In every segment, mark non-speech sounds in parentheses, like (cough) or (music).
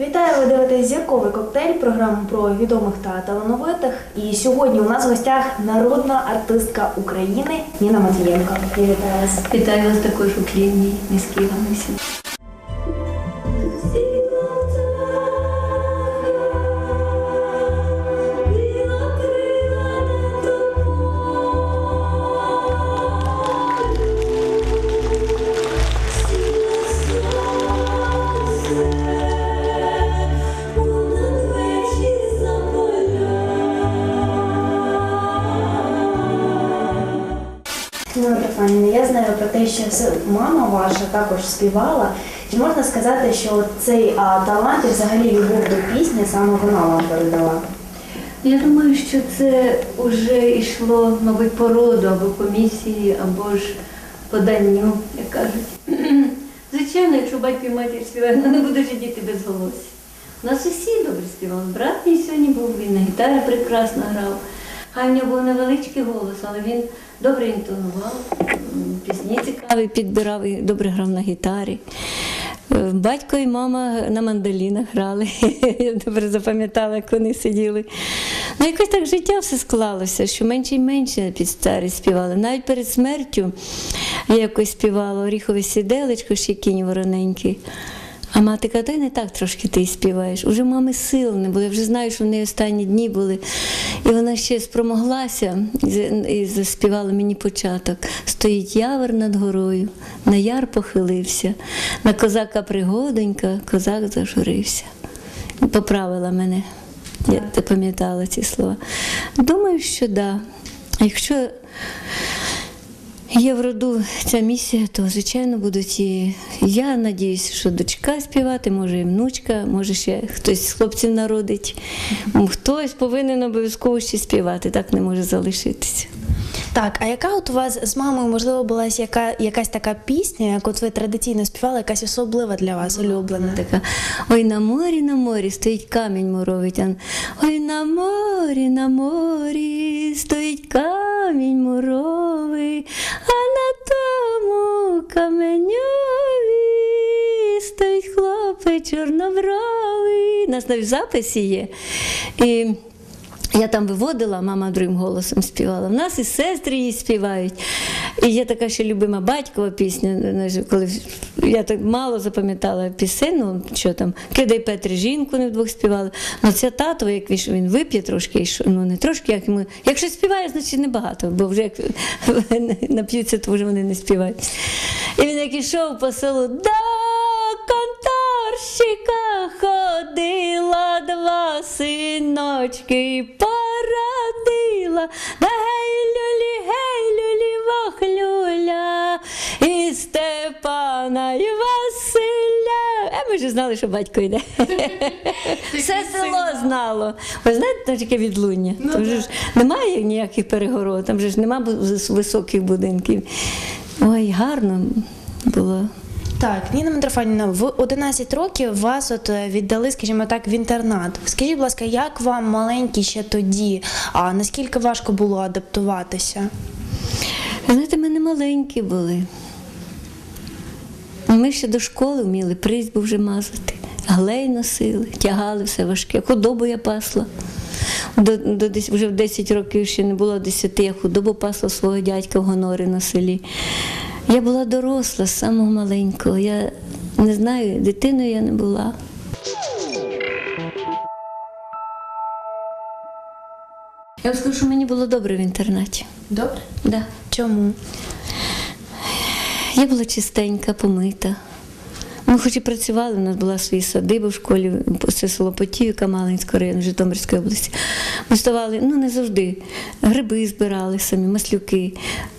Вітаю, ви дивитесь зірковий коктейль, програму про відомих та талановитих. І сьогодні у нас в гостях народна артистка України Ніна Матвієнко. Вітаю вас. Вітаю вас також у Клівні, міській Ганусі. Ніна Митрофанівна, я знаю про те, що мама ваша також співала. Чи можна сказати, що цей а, талант і взагалі любов до пісні саме вона вам передала? Я думаю, що це вже йшло, мабуть, по роду або по місії, або ж по данню, як кажуть. (clears throat) Звичайно, якщо батько і матір співають, ну не будуть же діти без голосу. У нас усі добре співали. Брат мій сьогодні був, він на гітарі прекрасно грав. Хай в нього був невеличкий голос, але він добре інтонував, пісні цікаві підбирав і добре грав на гітарі. Е, Батько і мама на мандолінах грали. (laughs) Я добре запам'ятала, як вони сиділи. Ну, якось так життя все склалося, що менше і менше під старість співали. Навіть перед смертю я якось співала Оріхове сіделечко, ще кінь вороненький. А мати каже, «Та не так трошки ти співаєш. Уже мами сил не було. Я вже знаю, що в неї останні дні були. І вона ще спромоглася і заспівала мені початок. Стоїть явор над горою, на яр похилився, на козака пригодонька, козак зажурився. Поправила мене. Я запам'ятала ці слова. Думаю, що так. Да. Якщо Є в роду ця місія, то звичайно будуть і я надіюсь, що дочка співати, може і внучка, може ще хтось з хлопців народить. Хтось повинен обов'язково ще співати, так не може залишитися. Так, а яка от у вас з мамою, можливо, була яка, якась така пісня, як от ви традиційно співали, якась особлива для вас улюблена? Така, ой, на морі, на морі стоїть камінь муровий. Ой, на морі, на морі стоїть камінь муровий, а на тому каменьові стоїть хлопець чорнобровий. У нас навіть записі є. І я там виводила, мама другим голосом співала. В нас і сестри її співають. І є така ще любима батькова пісня, коли я так мало запам'ятала пісень, ну що там, кидай Петрі жінку, не вдвох співали. Ну це тато, як він, вип'є трошки, ну не трошки, як йому. Якщо співає, значить небагато, бо вже як (laughs) нап'ються, то вже вони не співають. І він як ішов по селу, да, конторщика ходила два синочки і порадила. Да гей люлі, гей люлі, вохлюля, і Степана, і Василя. А ми ж знали, що батько йде. (laughs) Все село знало. Ви знаєте, там таке відлуння. Там же ж немає ніяких перегород, там же ж немає високих будинків. Ой, гарно було. Так, Ніна Митрофанівна, в 11 років вас от е, віддали, скажімо так, в інтернат. Скажіть, будь ласка, як вам маленькі ще тоді? А наскільки важко було адаптуватися? Знаєте, ми не маленькі були. Ми ще до школи вміли призьбу вже мазати, глей носили, тягали все важке. Худобу я пасла. До, до, вже в 10 років ще не було 10, я худобу пасла свого дядька в гонорі на селі. Я була доросла з самого маленького. Я не знаю, дитиною я не була. Я вам скажу, що мені було добре в інтернаті. Добре. Да. Чому? Я була чистенька, помита. Ми хоч і працювали, у нас була свої садиби в школі, це село Потівка, Малинського району Житомирської області. Ми ставали, ну не завжди, гриби збирали самі, маслюки.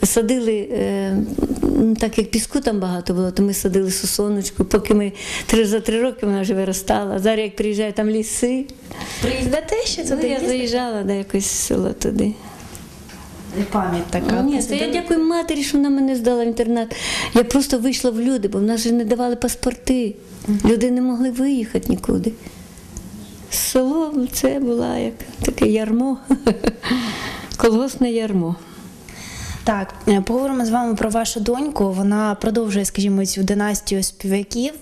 Садили, е, ну, так як піску там багато було, то ми садили сосоночку, поки ми три, за три роки вона вже виростала. Зараз як приїжджає там ліси, Приїздите ще ну, туди? я заїжджала до якось село туди. Пам'ять така. Ні, це я дякую матері, що вона мене здала в інтернат. Я просто вийшла в люди, бо в нас же не давали паспорти. Люди не могли виїхати нікуди. Село це була як таке ярмо, (laughs) колгосне ярмо. Так, е, поговоримо з вами про вашу доньку. Вона продовжує, скажімо, цю династію співаків.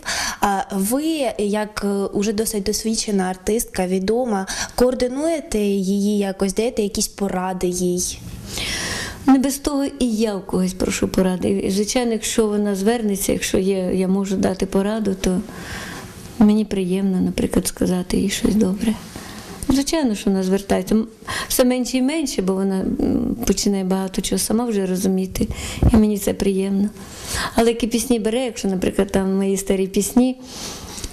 А ви, як е, уже досить досвідчена артистка, відома, координуєте її якось, даєте якісь поради їй? Не без того і я в когось прошу поради. І, Звичайно, якщо вона звернеться, якщо є, я можу дати пораду, то мені приємно, наприклад, сказати їй щось добре. Звичайно, що вона звертається. Все менше і менше, бо вона починає багато чого сама вже розуміти, і мені це приємно. Але які пісні бере, якщо, наприклад, там мої старі пісні,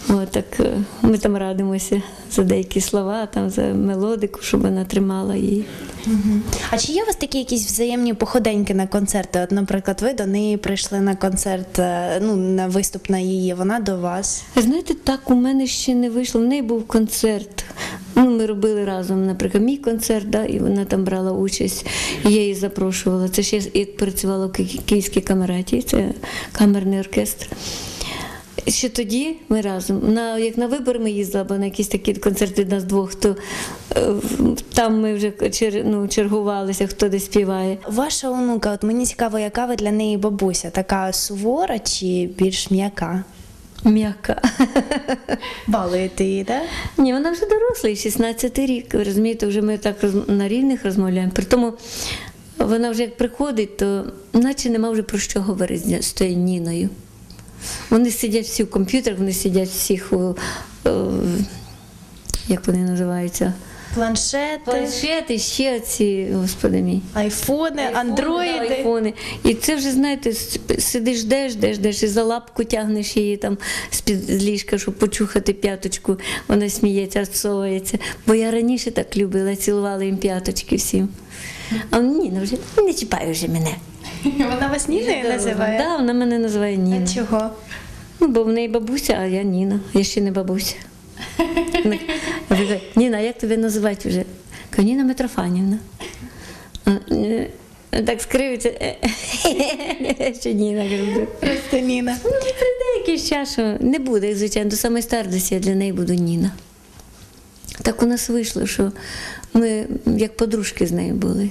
от, так е, ми там радимося за деякі слова, там, за мелодику, щоб вона тримала її. А чи є у вас такі якісь взаємні походеньки на концерти? От, наприклад, ви до неї прийшли на концерт, е, ну на виступ на її, вона до вас. Знаєте, так у мене ще не вийшло. В неї був концерт. Ну, ми робили разом, наприклад, мій концерт, да, і вона там брала участь. І я її запрошувала. Це ще я працювала в Київській камераті, це камерний оркестр. Ще тоді ми разом. На, як на вибори ми їздили, або на якісь такі концерти нас двох, то е, там ми вже чер, ну, чергувалися, хто де співає. Ваша онука, от мені цікаво, яка ви для неї бабуся? Така сувора чи більш м'яка? М'яка. (laughs) Балуєте її, так? Ні, вона вже доросла, і 16 рік. Ви розумієте, вже ми так роз- на рівних розмовляємо. При тому вона вже як приходить, то наче нема вже про що говорити з тою Ніною. Вони сидять всі в комп'ютерах, вони сидять всіх у, е, як вони називаються? Планшети, Планшети, ще ці, господи мій. айфони, андроїди. Айфони. І це вже, знаєте, сидиш, ждеш, ждеш, ждеш, і за лапку тягнеш її там з-під ліжка, щоб почухати п'яточку. Вона сміється, відсовується. Бо я раніше так любила, цілувала їм п'яточки всім. А ні, ну вже не чіпай вже мене. (laughs) Вона вас Ніною називає? Да, вона мене називає Ніна. А чого? Ну, бо в неї бабуся, а я Ніна. Я ще не бабуся. Вона (laughs) Ніна, як тебе називати вже? Кажу, Ніна Митрофанівна. Е, Так скривиться. «Е, (laughs) Що Ніна кажу. Просто Ніна. Ну, прийде якийсь час, що не буде, звичайно, до самої старості я для неї буду Ніна. Так у нас вийшло, що ми як подружки з нею були.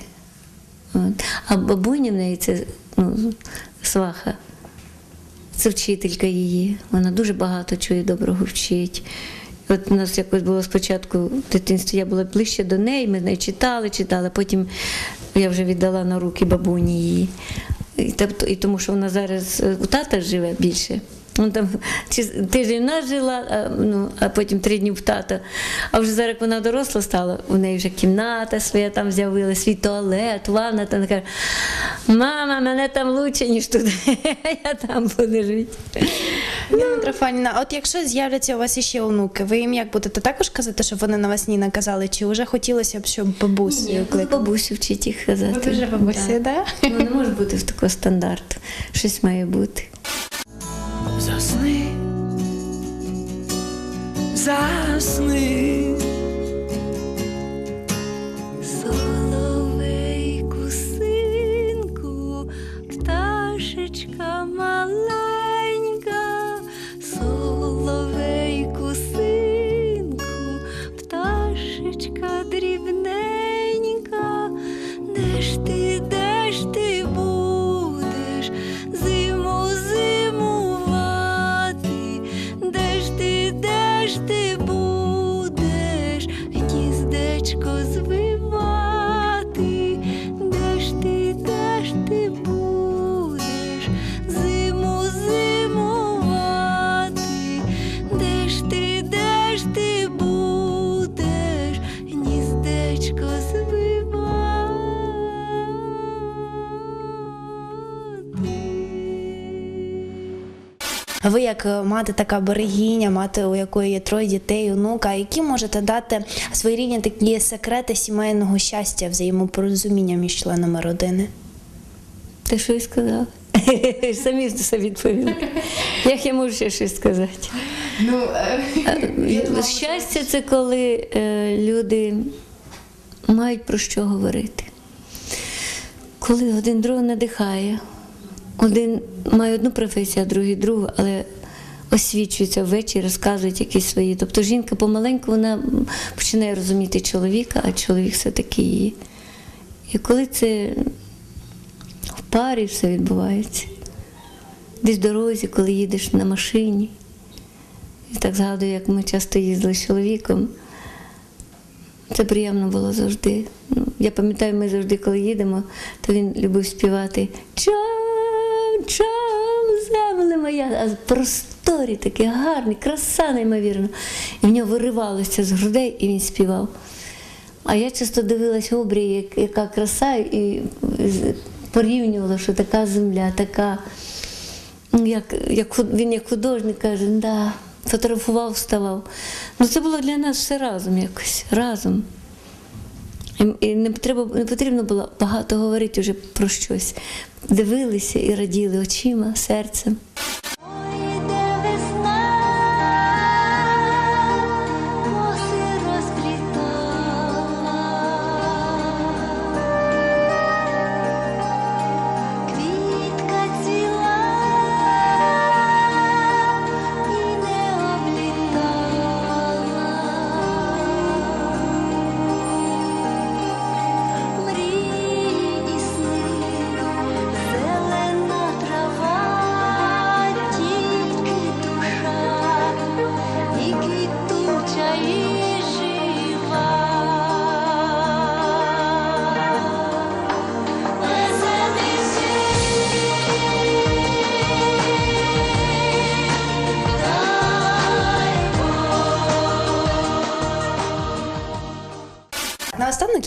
От. А в неї це ну, сваха. Це вчителька її. Вона дуже багато і доброго вчить. От у нас якось було спочатку в дитинстві, я була ближче до неї, ми з читали, читали, потім я вже віддала на руки бабуні її. І, і тому що вона зараз е, у тата живе більше. Ну, там, чи тиждень в нас жила, а, ну, а потім три дні в тата. А вже зараз як вона доросла стала, у неї вже кімната своя там з'явилася, свій туалет, ванна. Там каже, мама, мене там лучше, ніж тут. (laughs) Я там буду жити. Ніна Митрофанівна, а от якщо з'являться у вас іще онуки, ви їм як будете також казати, щоб вони на вас Ніна казали, чи вже хотілося б, щоб бабусею Ні, кликали? бабусю вчить їх казати. Ви вже бабуся, да? Ну, не може бути в такого стандарту. Щось має бути. засни, Ви як е, мати така берегиня, мати, у якої є троє дітей, онука, які можете дати своєрідні такі секрети сімейного щастя, взаємопорозуміння між членами родини? Ти що й сказав? (laughs) Самі собі відповіли. (laughs) Як я можу ще щось сказати? Ну, Е, Щастя це коли е, люди мають про що говорити. Коли один другого надихає, один має одну професію, а другий другу, але освічуються ввечері, розказують якісь свої. Тобто жінка помаленьку вона починає розуміти чоловіка, а чоловік все-таки її. І коли це в парі все відбувається, десь в дорозі, коли їдеш на машині. І так згадую, як ми часто їздили з чоловіком. Це приємно було завжди. Ну, Я пам'ятаю, ми завжди, коли їдемо, то він любив співати Чам, чам, земле моя, а просторі такі гарні, краса неймовірна. І в нього виривалося з грудей, і він співав. А я часто дивилась обрій, як- яка краса, і порівнювала, що така земля, така. Як, як, він як художник каже, да, фотографував, вставав. Ну це було для нас все разом якось, разом. І, не, треба, не потрібно було багато говорити вже про щось. Дивилися і раділи очима, серцем.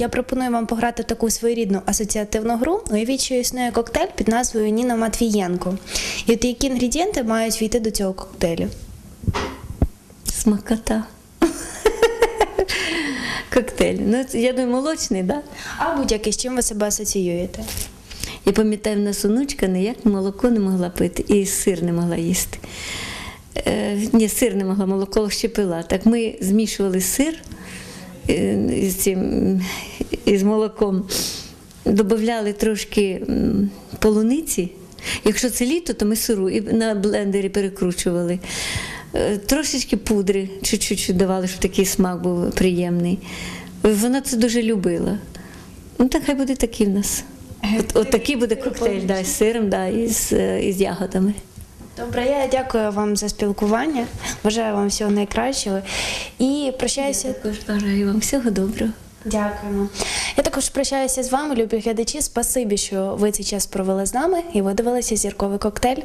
Я пропоную вам пограти таку своєрідну асоціативну гру. Уявіть, що існує коктейль під назвою Ніна Матвієнко. І от які інгредієнти мають війти до цього коктейлю? Смакота. Коктейль. Ну, я думаю, молочний, так? Да? А будь-який з чим ви себе асоціюєте? Я пам'ятаю, в нас онучка ніяк молоко не могла пити і сир не могла їсти. Е, ні, сир не могла, молоко ще пила. Так ми змішували сир е, із, цим, із молоком, додавали трошки полуниці. Якщо це літо, то ми сиру і на блендері перекручували. Е, Трошечки пудри, чуть-чуть давали, щоб такий смак був приємний. Вона це дуже любила. Ну, так хай буде такий в нас. От, от такий буде коктейль да, з сиром, да, і з, е, і з ягодами. Добре, я дякую вам за спілкування. Бажаю вам всього найкращого. І прощаюся. Я Також бажаю вам всього доброго. Дякуємо. Я також прощаюся з вами, любі глядачі. Спасибі, що ви цей час провели з нами і ви дивилися зірковий коктейль.